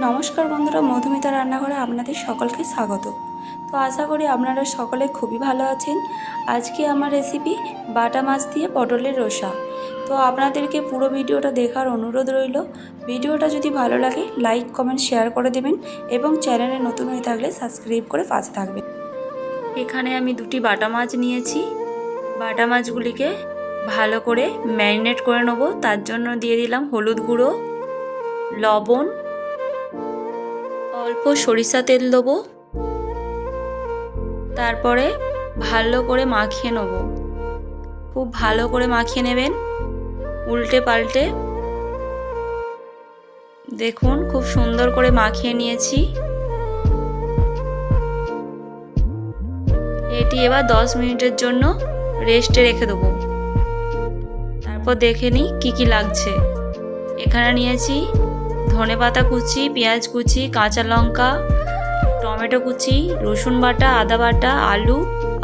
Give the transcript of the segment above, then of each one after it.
নমস্কার বন্ধুরা, মধুমিতা রান্নাঘরে আপনাদের সকলকে স্বাগত। তো আশা করি আপনারা সকলে খুবই ভালো আছেন। আজকে আমার রেসিপি বাটা মাছ দিয়ে পটলের রসা। তো আপনাদেরকে পুরো ভিডিওটা দেখার অনুরোধ রইল। ভিডিওটা যদি ভালো লাগে লাইক কমেন্ট শেয়ার করে দেবেন এবং চ্যানেলে নতুন হয়ে থাকলে সাবস্ক্রাইব করে পাশে থাকবেন। এখানে আমি দুটি বাটা মাছ নিয়েছি। বাটা মাছগুলিকে ভালো করে ম্যারিনেট করে নেব। তার জন্য দিয়ে দিলাম হলুদ গুঁড়ো, লবণ অল্প সরিষা তেল দেবো। তারপরে ভালো করে মাখিয়ে নেব। খুব ভালো করে মাখিয়ে নেবেন। উল্টে পাল্টে। দেখুন, খুব সুন্দর করে মাখিয়ে নিয়েছি। এটি এবার দশ মিনিটের জন্য রেস্টে রেখে দেবো। তারপর দেখে নিই কী কী লাগছে। এখানে নিয়েছি ধনে পাতা কুচি, পেঁয়াজ কুচি, কাঁচা লঙ্কা, টমেটো কুচি, রসুন বাটা, আদা বাটা, আলু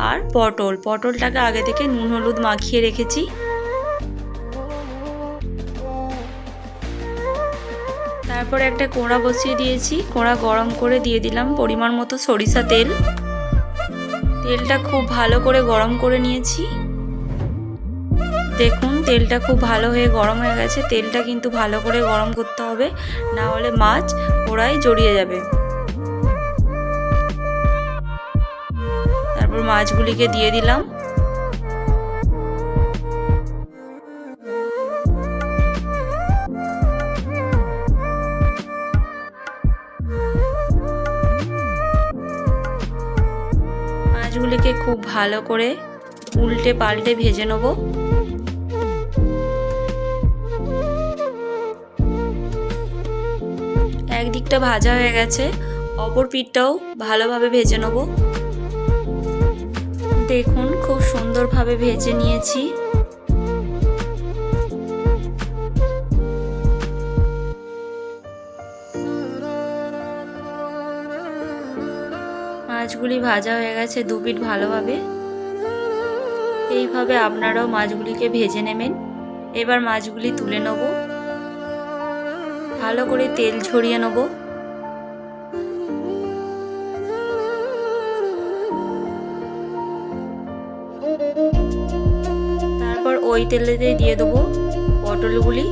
আর পটল। পটলটাকে আগে থেকে নুন, হলুদ মাখিয়ে রেখেছি। তারপর একটা কোড়া বসিয়ে দিয়েছি। কোড়া গরম করে দিয়ে দিলাম পরিমাণ মতো সরিষা তেল। তেলটা খুব ভালো করে গরম করে নিয়েছি। দেখুন, তেলটা খুব ভালো হয়ে গরম হয়ে গেছে। তেলটা কিন্তু ভালো করে গরম করতে হবে। না হলে মাছ ওরাই জড়িয়ে যাবে। তারপর মাছগুলিকে দিয়ে দিলাম। মাছগুলিকে খুব ভালো করে উল্টে পাল্টে ভেজে নেব। একদিকটা ভাজা হয়ে গেছে। অপর পিঠটাও ভালোভাবে ভেজে নেব। দেখুন, খুব সুন্দরভাবে ভেজে নিয়েছি। মাছগুলি ভাজা হয়ে গেছে দু পিঠ ভালোভাবে। এইভাবে আপনারাও মাছগুলিকে ভেজে নেবেন। এবার মাছগুলি তুলে নেব। ভালো করে তেল ঝরিয়ে নেব। তারপর ওই তেলেতে দিয়ে দেবো পটলগুলি।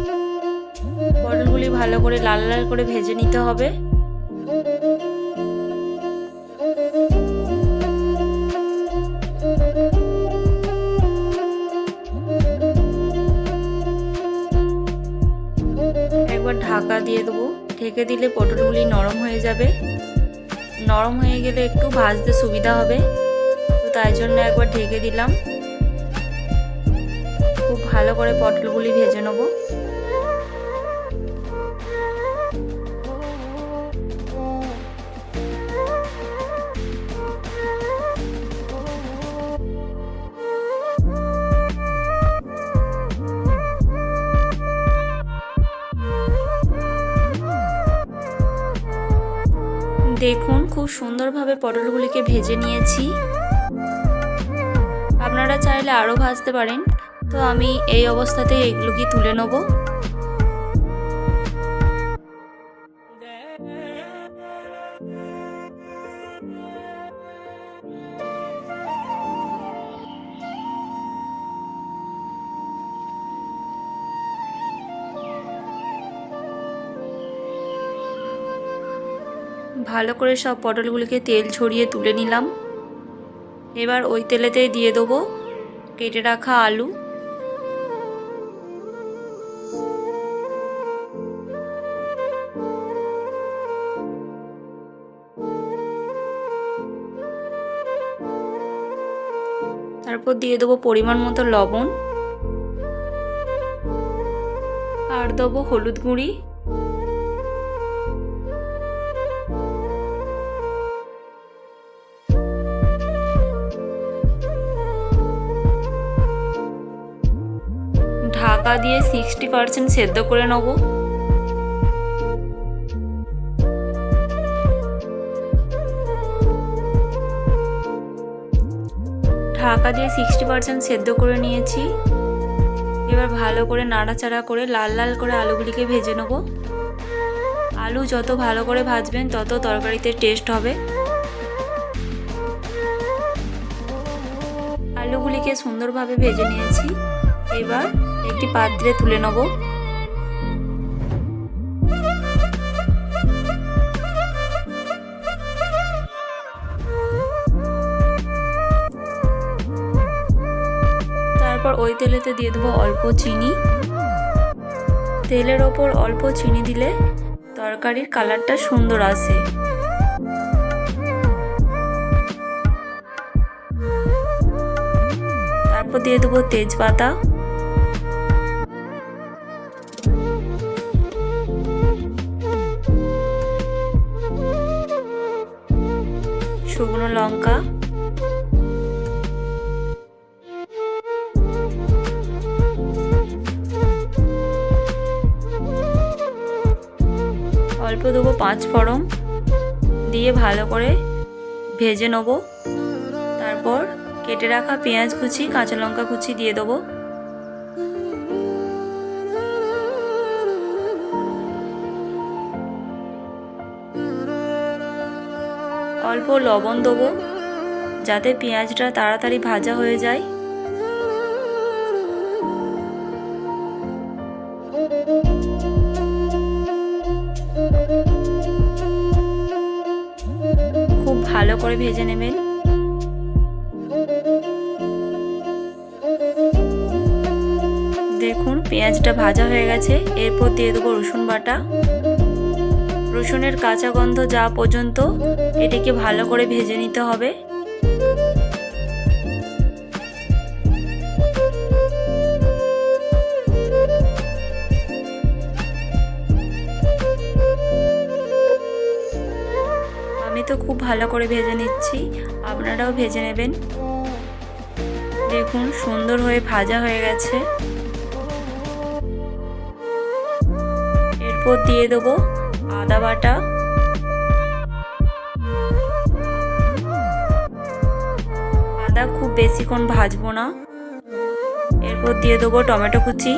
পটলগুলি ভালো করে লাল লাল করে ভেজে নিতে হবে। দিয়ে দেবো। ঢেকে দিলে পটলগুলি নরম হয়ে যাবে। নরম হয়ে গেলে একটু ভাজতে সুবিধা হবে। তো তাই জন্য একবার ঢেকে দিলাম। খুব ভালো করে পটলগুলি ভেজে নেব। সুন্দরভাবে পটলগুলিকে ভেজে নিয়েছি। আপনারা চাইলে আরও ভাজতে পারেন। তো আমি এই অবস্থাতে এগুলোকে তুলে নেব। ভালো করে সব পটলগুলিকে তেল ছড়িয়ে তুলে নিলাম। এবার ওই তেলেতেই দিয়ে দেবো কেটে রাখা আলু। তারপর দিয়ে দেবো পরিমাণ মতো লবণ। আর দেবো হলুদ গুঁড়ি। ঢাকা দিয়ে সিক্সটি পার্সেন্ট সেদ্ধ করে নেব। ঢাকা দিয়ে সিক্সটি পার্সেন্ট সেদ্ধ করে নিয়েছি। এবার ভালো করে নাড়াচাড়া করে লাল লাল করে আলুগুলিকে ভেজে নেব। আলু যত ভালো করে ভাজবেন, তত তরকারিতে টেস্ট হবে। আলুগুলিকে সুন্দরভাবে ভেজে নিয়েছি। এবার একটি পাত্রে তুলে নেব। তারপর ওই তেলেতে দিয়ে দেবো অল্প চিনি। তেলের ওপর অল্প চিনি দিলে তরকারির কালারটা সুন্দর আসে। তারপর দিয়ে দেবো তেজপাতা। লঙ্কা। অল্প দেবো পাঁচ ফড়ং দিয়ে ভালো করে ভেজে নেব। তারপর কেটে রাখা পেঁয়াজ কুচি, কাঁচা লঙ্কা কুচি দিয়ে দেবো। অল্প লবণ দেবো, যাতে পেঁয়াজটা তাড়াতাড়ি ভাজা হয়ে যায়। খুব ভালো করে ভেজে নেবেন। দেখুন, পেঁয়াজটা ভাজা হয়ে গেছে। এরপর দিয়ে দেবো রসুন বাটা। রসুনের কাঁচা গন্ধ যা পর্যন্ত এটিকে ভালো করে ভেজে নিতে হবে। আমি তো খুব ভালো করে ভেজে নিচ্ছি, আপনারাও ভেজে নেবেন। দেখুন, সুন্দর হয়ে ভাজা হয়ে গেছে। এরপর দিয়ে দেবো আদা বাটা। আদা খুব বেশিক্ষণ ভাজবো না। এরপর দিয়ে দেবো টমেটো কুচি।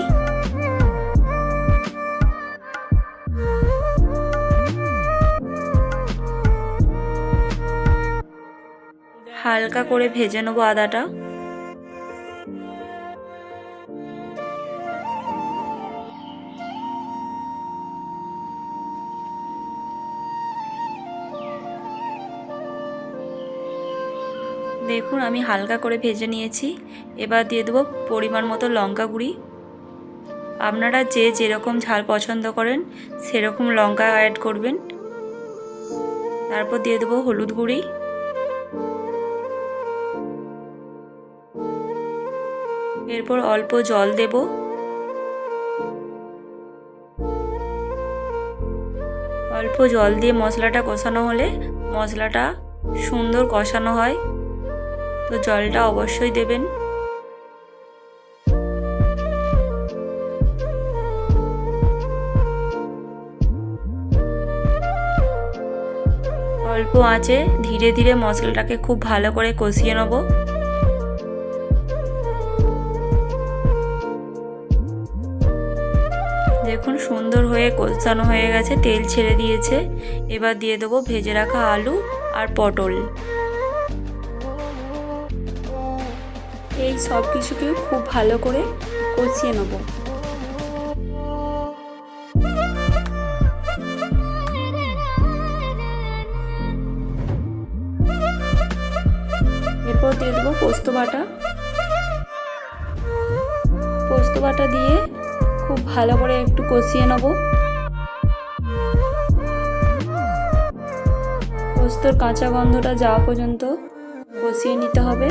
হালকা করে ভেজে নেব আদাটা। দেখুন, আমি হালকা করে ভেজে নিয়েছি। এবার দিয়ে দেবো পরিমাণ মতো লঙ্কা গুঁড়ি। আপনারা যে যেরকম ঝাল পছন্দ করেন, সেরকম লঙ্কা অ্যাড করবেন। তারপর দিয়ে দেবো হলুদ গুঁড়ি। এরপর অল্প জল দেব। অল্প জল দিয়ে মশলাটা কষানো হলে মশলাটা সুন্দর কষানো হয়। তো জলটা অবশ্যই দেবেন। অল্প আঁচে ধীরে ধীরে মশলাটাকে খুব ভালো করে কষিয়ে নেব। দেখুন সুন্দর হয়ে কষানো হয়ে গেছে, তেল ছেড়ে দিয়েছে। এবার দিয়ে দেবো ভেজে রাখা আলু আর পটল। সব কিছুকে খুব ভালো করে কষিয়ে নেব। এরপর দিয়ে দেবো পোস্ত বাটা। পোস্ত বাটা দিয়ে খুব ভালো করে একটু কষিয়ে নেব। পোস্তর কাঁচা গন্ধটা যাওয়া পর্যন্ত কষিয়ে নিতে হবে।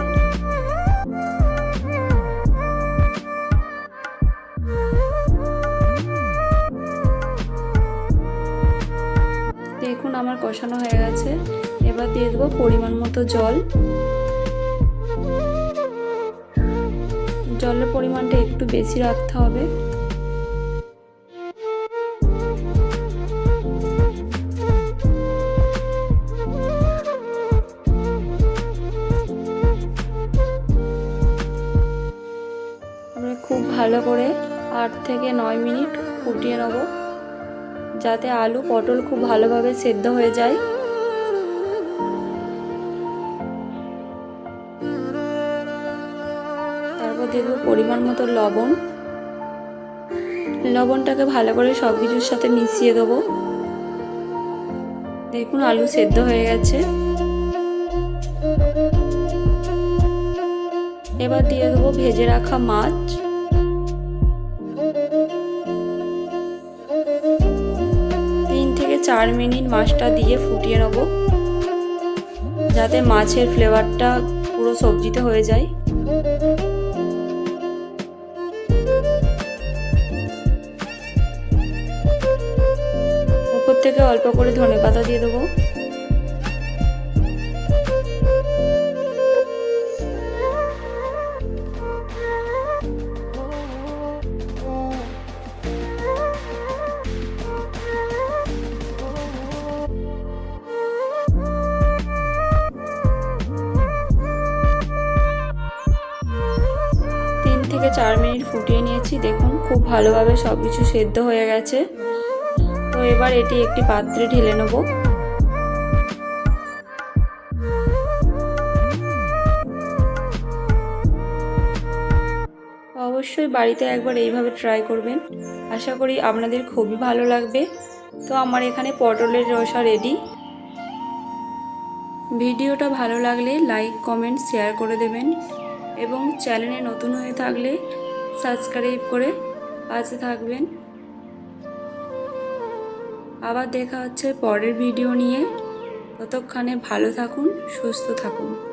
আমার কষানো হয়ে গেছে। এবার দিয়ে দেবো পরিমাণ মতো জল। জলের পরিমাণটা একটু বেশি রাখতে হবে। আমরা খুব ভালো করে আট থেকে নয় মিনিট ফুটিয়ে নেব। যাতে আলু, পটল খুব ভালোভাবে সেদ্ধ হয়ে যায়। তারপর দিয়ে দেবো পরিমাণ মতো লবণ। লবণটাকে ভালো করে সব কিছুর সাথে মিশিয়ে দেবো। দেখুন, আলু সেদ্ধ হয়ে গেছে। এবার দিয়ে দেবো ভেজে রাখা মাছ। চার মিনিট মাছটা দিয়ে ফুটিয়ে নেব, যাতে মাছের ফ্লেভারটা পুরো সবজিতে হয়ে যায়। উপর থেকে অল্প করে ধনে পাতা দিয়ে দেবো। থেকে চার মিনিট ফুটিয়ে নিয়েছি, দেখুন, খুব ভালোভাবে সব কিছু সেদ্ধ হয়ে গেছে। তো এবার এটি একটি পাত্রে ঢেলে নেব। অবশ্যই বাড়িতে একবার এইভাবে ট্রাই করবেন। আশা করি আপনাদের খুবই ভালো লাগবে। তো আমার এখানে পটলের রসা রেডি। ভিডিওটা ভালো লাগলে লাইক, কমেন্ট, শেয়ার করে দেবেন। এবং চ্যানেলে নতুন হয়ে থাকলে সাবস্ক্রাইব করে পাশে থাকবেন। আবার দেখা হচ্ছে পরের ভিডিও নিয়ে। ততক্ষণে ভালো থাকুন, সুস্থ থাকুন।